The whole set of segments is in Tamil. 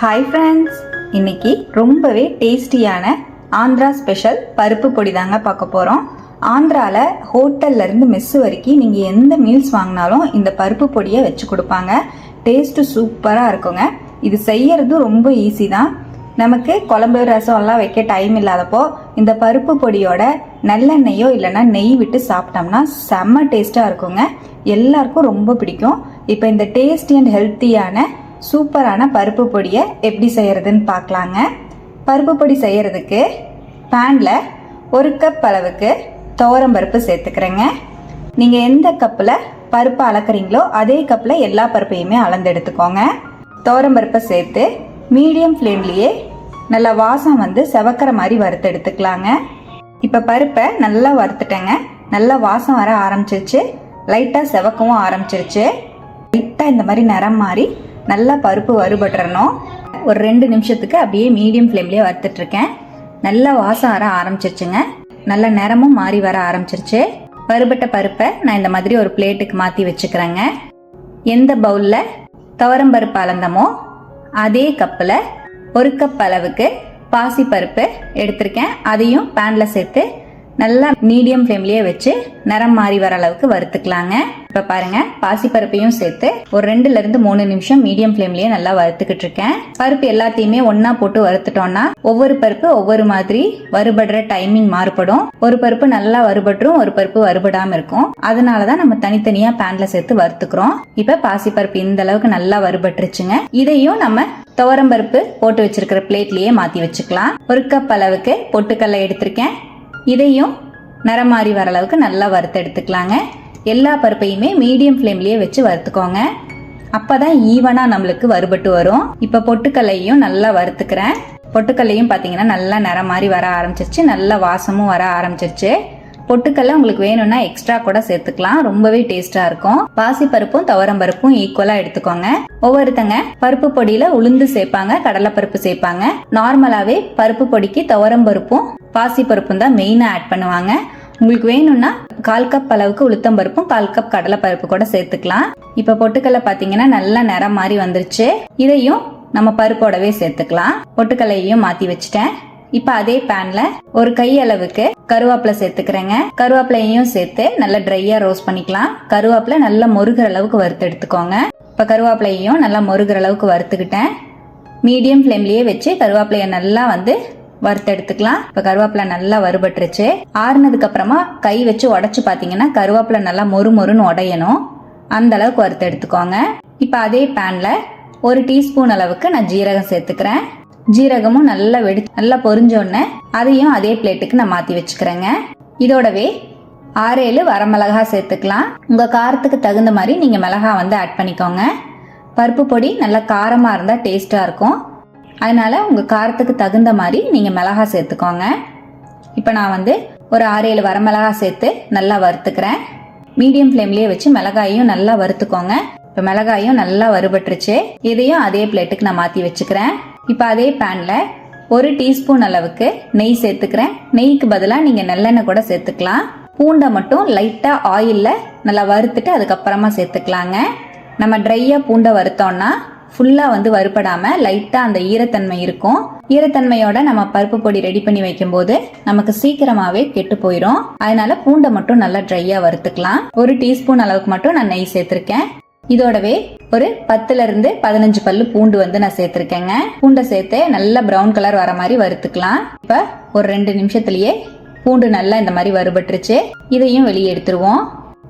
ஹாய் ஃப்ரெண்ட்ஸ் இன்னைக்கு ரொம்பவே டேஸ்டியான ஆந்திரா ஸ்பெஷல் பருப்பு பொடி தாங்க பார்க்க போகிறோம் ஆந்திராவில் ஹோட்டல்லேருந்து மெஸ்ஸு வரைக்கும் நீங்கள் எந்த மீல்ஸ் வாங்கினாலும் இந்த பருப்பு பொடியை வச்சு கொடுப்பாங்க. டேஸ்ட்டு சூப்பராக இருக்குங்க. இது செய்யறது ரொம்ப ஈஸி தான். நமக்கு குழம்பு ரசம் எல்லாம் வைக்க டைம் இல்லாதப்போ இந்த பருப்பு பொடியோட நல்லெண்ணெயோ இல்லைன்னா நெய் விட்டு சாப்பிட்டோம்னா செம்ம டேஸ்ட்டாக இருக்குங்க. எல்லாருக்கும் ரொம்ப பிடிக்கும். இப்போ இந்த டேஸ்டி அண்ட் ஹெல்த்தியான சூப்பரான பருப்பு பொடியை எப்படி செய்கிறதுன்னு பார்க்கலாங்க. பருப்பு பொடி செய்யறதுக்கு பேனில் ஒரு கப் அளவுக்கு துவரம் பருப்பு சேர்த்துக்கிறேங்க. நீங்கள் எந்த கப்பில் பருப்பு அளக்குறீங்களோ அதே கப்பில் எல்லா பருப்பையுமே அளந்து எடுத்துக்கோங்க. துவரம் பருப்பை சேர்த்து மீடியம் ஃப்ளேம்லேயே நல்லா வாசம் வந்து செவக்கிற மாதிரி வறுத்து எடுத்துக்கலாங்க. இப்போ பருப்பை நல்லா வறுத்துட்டேங்க. நல்லா வாசம் வர ஆரம்பிச்சிருச்சு. லைட்டாக செவக்கவும் ஆரம்பிச்சிருச்சு. லைட்டாக இந்த மாதிரி நிறம் மாதிரி நல்லா பருப்பு வறுபட்டுறணும். ஒரு ரெண்டு நிமிஷத்துக்கு அப்படியே மீடியம் ஃப்ளேம்லேயே வறுத்துட்ருக்கேன் நல்லா வாசம் வர ஆரம்பிச்சிருச்சுங்க. நல்ல நிறமும் மாறி வர ஆரம்பிச்சிருச்சு. வறுபட்ட பருப்பை நான் இந்த மாதிரி ஒரு பிளேட்டுக்கு மாற்றி வச்சுக்கிறேங்க. எந்த பவுலில் துவரம் பருப்பு அளந்தமோ அதே கப்பில் ஒரு கப் அளவுக்கு பாசி பருப்பு எடுத்திருக்கேன். அதையும் பேனில் சேர்த்து நல்லா மீடியம் ஃப்ளேம்லயே வச்சு நிறம் மாறி வர அளவுக்கு வறுத்துக்கலாங்க. இப்போ பாருங்க பாசிப்பருப்பையும் சேர்த்து ஒரு ரெண்டுல இருந்து மூணு நிமிஷம் மீடியம் ஃப்ளேம்லயே நல்லா வறுத்துக்கிட்டு இருக்கேன். பருப்பு எல்லாத்தையுமே ஒன்னா போட்டு வறுத்துட்டோம்னா ஒவ்வொரு பருப்பு ஒவ்வொரு மாதிரி வறுபடுற டைமிங் மாறுபடும். ஒரு பருப்பு நல்லா வறுபட்டுரும் ஒரு பருப்பு வறுபடாம இருக்கும். அதனால தான் நம்ம தனித்தனியா பேன்ல சேர்த்து வறுத்துக்கிறோம். இப்ப பாசிப்பருப்பு இந்த அளவுக்கு நல்லா வறுபட்டுருச்சுங்க. இதையும் நம்ம துவரம் பருப்பு போட்டு வச்சிருக்கிற பிளேட்லயே மாத்தி வச்சுக்கலாம். ஒரு கப் அளவுக்கு பொட்டுக்கல்ல எடுத்திருக்கேன். இதையும் நிறம் மாறி வர அளவுக்கு நல்லா வறுத்து எடுத்துக்கலாங்க. எல்லா பருப்பையுமே மீடியம் ஃப்ளேம்லேயே வச்சு வறுத்துக்கோங்க. அப்போ தான் ஈவனாக நம்மளுக்கு வறுபட்டு வரும். இப்போ பொட்டுக்கல்லையும் நல்லா வறுத்துக்கிறேன். பொட்டுக்கல்லையும் பார்த்தீங்கன்னா நல்லா நிறம் மாதிரி வர ஆரம்பிச்சிருச்சு. நல்ல வாசமும் வர ஆரம்பிச்சிருச்சு. பொட்டுக்கல்ல உங்களுக்கு வேணும்னா எக்ஸ்ட்ரா கூட சேர்த்துக்கலாம். ரொம்பவே டேஸ்டா இருக்கும். பாசி பருப்பும் துவரம் பருப்பும் ஈக்குவலா எடுத்துக்கோங்க. ஒவ்வொருத்தங்க பருப்பு பொடியில உளுந்து சேர்ப்பாங்க கடலைப்பருப்பு சேர்ப்பாங்க. நார்மலாவே பருப்பு பொடிக்கு துவரம் பருப்பும் பாசி பருப்பும் தான் மெயினா ஆட் பண்ணுவாங்க. உங்களுக்கு வேணும்னா கால் கப் அளவுக்கு உளுத்தம் பருப்பும் கால் கப் கடலை பருப்பு கூட சேர்த்துக்கலாம். இப்ப பொட்டுக்கல்ல பாத்தீங்கன்னா நல்லா நிறம் மாதிரி வந்துருச்சு. இதையும் நம்ம பருப்போடவே சேர்த்துக்கலாம். பொட்டுக்கல்லையும் மாத்தி வச்சுட்டேன். இப்ப அதே பேன்ல ஒரு கை அளவுக்கு கருவேப்பிலை சேர்த்துக்கிறேங்க. கருவேப்பிலையும் சேர்த்து நல்லா ட்ரையா ரோஸ்ட் பண்ணிக்கலாம். கருவேப்பிலை நல்லா மொருகிற அளவுக்கு வறுத்து எடுத்துக்கோங்க. இப்ப கருவேப்பிலையும் நல்லா மொருகிற அளவுக்கு வறுத்துக்கிட்டேன். மீடியம் ஃப்ளேம்லயே வச்சு கருவேப்பிலையை நல்லா வந்து வறுத்து எடுத்துக்கலாம். இப்ப கருவேப்பிலை நல்லா வறுபட்டுருச்சு. ஆறுனதுக்கு அப்புறமா கை வச்சு உடச்சு பாத்தீங்கன்னா கருவேப்பிலை நல்லா மொறு மொறுன்னு உடையணும். அந்த அளவுக்கு வறுத்து எடுத்துக்கோங்க. இப்ப அதே பேன்ல ஒரு டீஸ்பூன் அளவுக்கு நான் ஜீரகம் சேர்த்துக்கிறேன். ஜீரகமும் நல்லா வெடி நல்லா பொரிஞ்சோடனே அதையும் அதே பிளேட்டுக்கு நான் மாற்றி வச்சுக்கிறேங்க. இதோடவே ஆறேழு வரமிளகா சேர்த்துக்கலாம். உங்கள் காரத்துக்கு தகுந்த மாதிரி நீங்கள் மிளகா வந்து ஆட் பண்ணிக்கோங்க. பருப்பு பொடி நல்லா காரமாக இருந்தால் டேஸ்ட்டாக இருக்கும். அதனால் உங்கள் காரத்துக்கு தகுந்த மாதிரி நீங்கள் மிளகா சேர்த்துக்கோங்க. இப்போ நான் வந்து ஒரு ஆறேழு வரமிளகா சேர்த்து நல்லா வறுத்துக்கிறேன். மீடியம் ஃப்ளேம்லேயே வச்சு மிளகாயும் நல்லா வறுத்துக்கோங்க. இப்போ மிளகாயும் நல்லா வறுபட்டுருச்சு. இதையும் அதே பிளேட்டுக்கு நான் மாற்றி வச்சுக்கிறேன். இப்போ அதே பேனில் ஒரு டீஸ்பூன் அளவுக்கு நெய் சேர்த்துக்கிறேன். நெய்க்கு பதிலாக நீங்கள் நல்லெண்ணெய் கூட சேர்த்துக்கலாம். பூண்டை மட்டும் லைட்டாக ஆயிலில் நல்லா வறுத்துட்டு அதுக்கப்புறமா சேர்த்துக்கலாங்க. நம்ம ட்ரையாக பூண்டை வறுத்தோம்னா ஃபுல்லாக வந்து வறுப்படாமல் லைட்டாக அந்த ஈரத்தன்மை இருக்கும். ஈரத்தன்மையோட நம்ம பருப்பு பொடி ரெடி பண்ணி வைக்கும்போது நமக்கு சீக்கிரமாகவே கெட்டு போயிடும் அதனால பூண்டை மட்டும் நல்லா ட்ரையாக வறுத்துக்கலாம். ஒரு டீஸ்பூன் அளவுக்கு மட்டும் நான் நெய் சேர்த்துருக்கேன். இதோடவே ஒரு பத்துல இருந்து பதினஞ்சு பல்லு பூண்டு வந்து நான் சேர்த்திருக்கேங்க. பூண்டை சேர்த்து நல்லா ப்ரௌன் கலர் வர மாதிரி வறுத்துக்கலாம். இப்ப ஒரு ரெண்டு நிமிஷத்துலயே பூண்டு நல்லா இந்த மாதிரி வறுபட்டுருச்சு. இதையும் வெளியே எடுத்துருவோம்.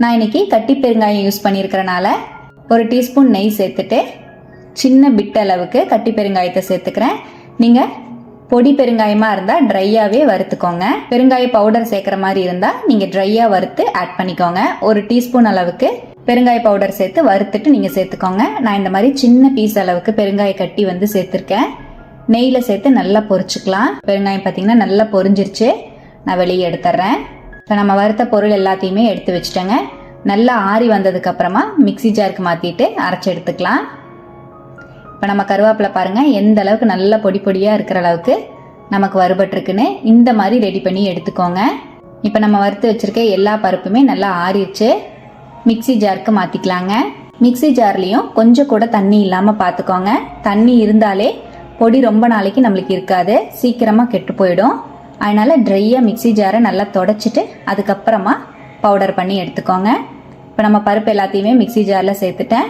நான் இன்னைக்கு கட்டி பெருங்காயம் யூஸ் பண்ணியிருக்கிறனால ஒரு டீஸ்பூன் நெய் சேர்த்துட்டு சின்ன பிட் அளவுக்கு கட்டி பெருங்காயத்தை சேர்த்துக்கிறேன். நீங்க பொடி பெருங்காயமா இருந்தா ட்ரையாவே வறுத்துக்கோங்க. பெருங்காய பவுடர் சேர்க்குற மாதிரி இருந்தா நீங்க ட்ரையா வறுத்து ஆட் பண்ணிக்கோங்க. ஒரு டீஸ்பூன் அளவுக்கு பெருங்காய பவுடர் சேர்த்து வறுத்துட்டு நீங்கள் சேர்த்துக்கோங்க. நான் இந்த மாதிரி சின்ன பீஸ் அளவுக்கு பெருங்காய கட்டி வந்து சேர்த்துருக்கேன். நெய்யில் சேர்த்து நல்லா பொரிச்சுக்கலாம். பெருங்காயம் பார்த்தீங்கன்னா நல்லா பொரிஞ்சிருச்சு. நான் வெளியே எடுத்துட்றேன் இப்போ நம்ம வறுத்த பொருள் எல்லாத்தையுமே எடுத்து வச்சுட்டேங்க. நல்லா ஆறி வந்ததுக்கப்புறமா மிக்சி மிக்ஸி ஜாருக்கு மாற்றிட்டு அரைச்சி எடுத்துக்கலாம். இப்போ நம்ம கருவேப்பிலை பாருங்கள் எந்த அளவுக்கு நல்ல பொடி பொடியாக இருக்கிற அளவுக்கு நமக்கு வறுபட்டுருக்குன்னு இந்த மாதிரி ரெடி பண்ணி எடுத்துக்கோங்க. இப்போ நம்ம வறுத்து வச்சுருக்க எல்லா பருப்புமே நல்லா ஆறிடுச்சு மிக்ஸி ஜாருக்கு மாற்றிக்கலாங்க மிக்ஸி ஜார்லேயும் கொஞ்சம் கூட தண்ணி இல்லாமல் பார்த்துக்கோங்க தண்ணி இருந்தாலே பொடி ரொம்ப நாளைக்கு நம்மளுக்கு இருக்காது. சீக்கிரமாக கெட்டு போயிடும். அதனால் ட்ரையாக மிக்ஸி ஜாரை நல்லா தொடச்சிட்டு அதுக்கப்புறமா பவுடர் பண்ணி எடுத்துக்கோங்க. இப்போ நம்ம பருப்பு எல்லாத்தையுமே மிக்ஸி ஜாரில் சேர்த்துட்டேன்.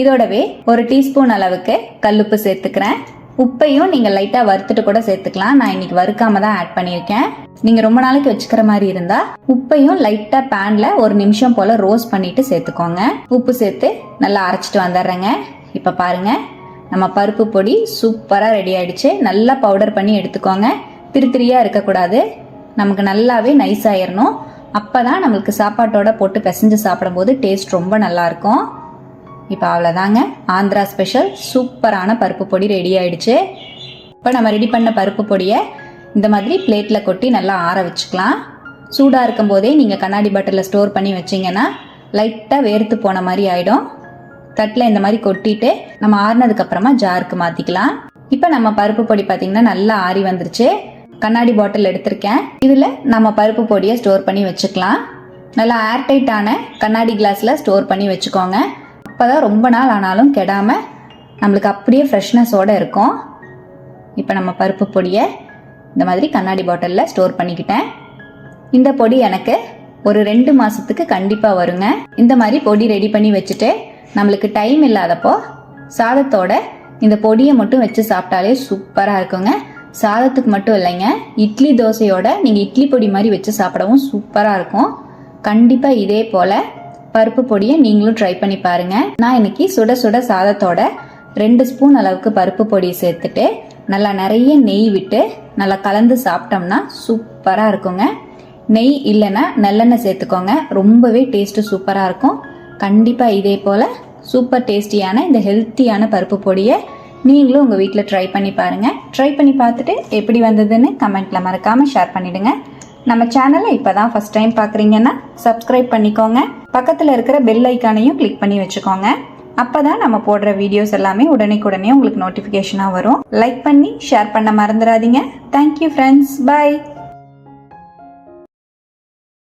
இதோடவே ஒரு டீஸ்பூன் அளவுக்கு கல்லுப்பு சேர்த்துக்கிறேன். உப்பையும் நீங்கள் லைட்டாக வறுத்துட்டு கூட சேர்த்துக்கலாம். நான் இன்னைக்கு வறுக்காம தான் ஆட் பண்ணியிருக்கேன். நீங்கள் ரொம்ப நாளைக்கு வச்சுக்கிற மாதிரி இருந்தால் உப்பையும் லைட்டாக பேனில் ஒரு நிமிஷம் போல் ரோஸ்ட் பண்ணிட்டு சேர்த்துக்கோங்க. உப்பு சேர்த்து நல்லா அரைச்சிட்டு வந்துடுறேங்க. இப்போ பாருங்க நம்ம பருப்பு பொடி சூப்பராக ரெடி ஆயிடுச்சு. நல்லா பவுடர் பண்ணி எடுத்துக்கோங்க. திருத்திரியாக இருக்கக்கூடாது. நமக்கு நல்லாவே நைஸ் ஆயிடணும் அப்போ தான் நம்மளுக்கு சாப்பாட்டோட போட்டு பிசைஞ்சு சாப்பிடும்போது டேஸ்ட் ரொம்ப நல்லாயிருக்கும் இப்போ அவ்வளோதாங்க ஆந்திரா ஸ்பெஷல் சூப்பரான பருப்பு பொடி ரெடி ஆயிடுச்சு. இப்போ நம்ம ரெடி பண்ண பருப்பு பொடியை இந்த மாதிரி பிளேட்டில் கொட்டி நல்லா ஆற வச்சுக்கலாம். சூடாக இருக்கும் போதே நீங்கள் கண்ணாடி பாட்டிலில் ஸ்டோர் பண்ணி வச்சிங்கன்னா லைட்டாக வேர்த்து போன மாதிரி ஆகிடும் தட்டில் இந்த மாதிரி கொட்டிட்டு நம்ம ஆறினதுக்கப்புறமா ஜாருக்கு மாற்றிக்கலாம் இப்போ நம்ம பருப்பு பொடி பார்த்திங்கன்னா நல்லா ஆறி வந்துருச்சு. கண்ணாடி பாட்டில் எடுத்திருக்கேன். இதில் நம்ம பருப்பு பொடியை ஸ்டோர் பண்ணி வச்சுக்கலாம். நல்லா ஏர்டைட்டான கண்ணாடி கிளாஸில் ஸ்டோர் பண்ணி வச்சுக்கோங்க. அப்போ தான் ரொம்ப நாள் ஆனாலும் கெடாமல் நம்மளுக்கு அப்படியே ஃப்ரெஷ்னஸோடு இருக்கும். இப்போ நம்ம பருப்பு பொடியை இந்த மாதிரி கண்ணாடி பாட்டிலில் ஸ்டோர் பண்ணிக்கிட்டேன். இந்த பொடி எனக்கு ஒரு ரெண்டு மாதத்துக்கு கண்டிப்பாக வருங்க. இந்த மாதிரி பொடி ரெடி பண்ணி வச்சுட்டு நம்மளுக்கு டைம் இல்லாதப்போ சாதத்தோட இந்த பொடியை மட்டும் வச்சு சாப்பிட்டாலே சூப்பராக இருக்குங்க. சாதத்துக்கு மட்டும் இல்லைங்க இட்லி தோசையோட நீங்கள் இட்லி பொடி மாதிரி வச்சு சாப்பிடவும் சூப்பராக இருக்கும். கண்டிப்பாக இதே போல் பருப்பு பொடியை நீங்களும் ட்ரை பண்ணி பாருங்க. நான் இன்னைக்கு சுட சுட சாதத்தோட ரெண்டு ஸ்பூன் அளவுக்கு பருப்பு பொடியை சேர்த்துட்டு நல்லா நிறைய நெய் விட்டு நல்லா கலந்து சாப்பிட்டோம்னா சூப்பராக இருக்குங்க. நெய் இல்லைன்னா நல்லெண்ணெய் சேர்த்துக்கோங்க. ரொம்பவே டேஸ்ட்டு சூப்பராக இருக்கும். கண்டிப்பாக இதே போல் சூப்பர் டேஸ்டியான இந்த ஹெல்த்தியான பருப்பு பொடியை நீங்களும் உங்கள் வீட்டில் ட்ரை பண்ணி பாருங்கள் ட்ரை பண்ணி பார்த்துட்டு எப்படி வந்ததுன்னு கமெண்ட்டில் மறக்காமல் ஷேர் பண்ணிவிடுங்க நம்ம சேனலை இப்போ தான் ஃபஸ்ட் டைம் பார்க்குறீங்கன்னா சப்ஸ்கிரைப் பண்ணிக்கோங்க. பக்கத்தில் இருக்கிற பெல் ஐக்கானையும் கிளிக் பண்ணி வச்சுக்கோங்க. அப்போ தான் நம்ம போடுற வீடியோஸ் எல்லாமே உடனே உங்களுக்கு நோட்டிஃபிகேஷனாக வரும். லைக் பண்ணி ஷேர் பண்ண மறந்துடாதீங்க. Thank you friends by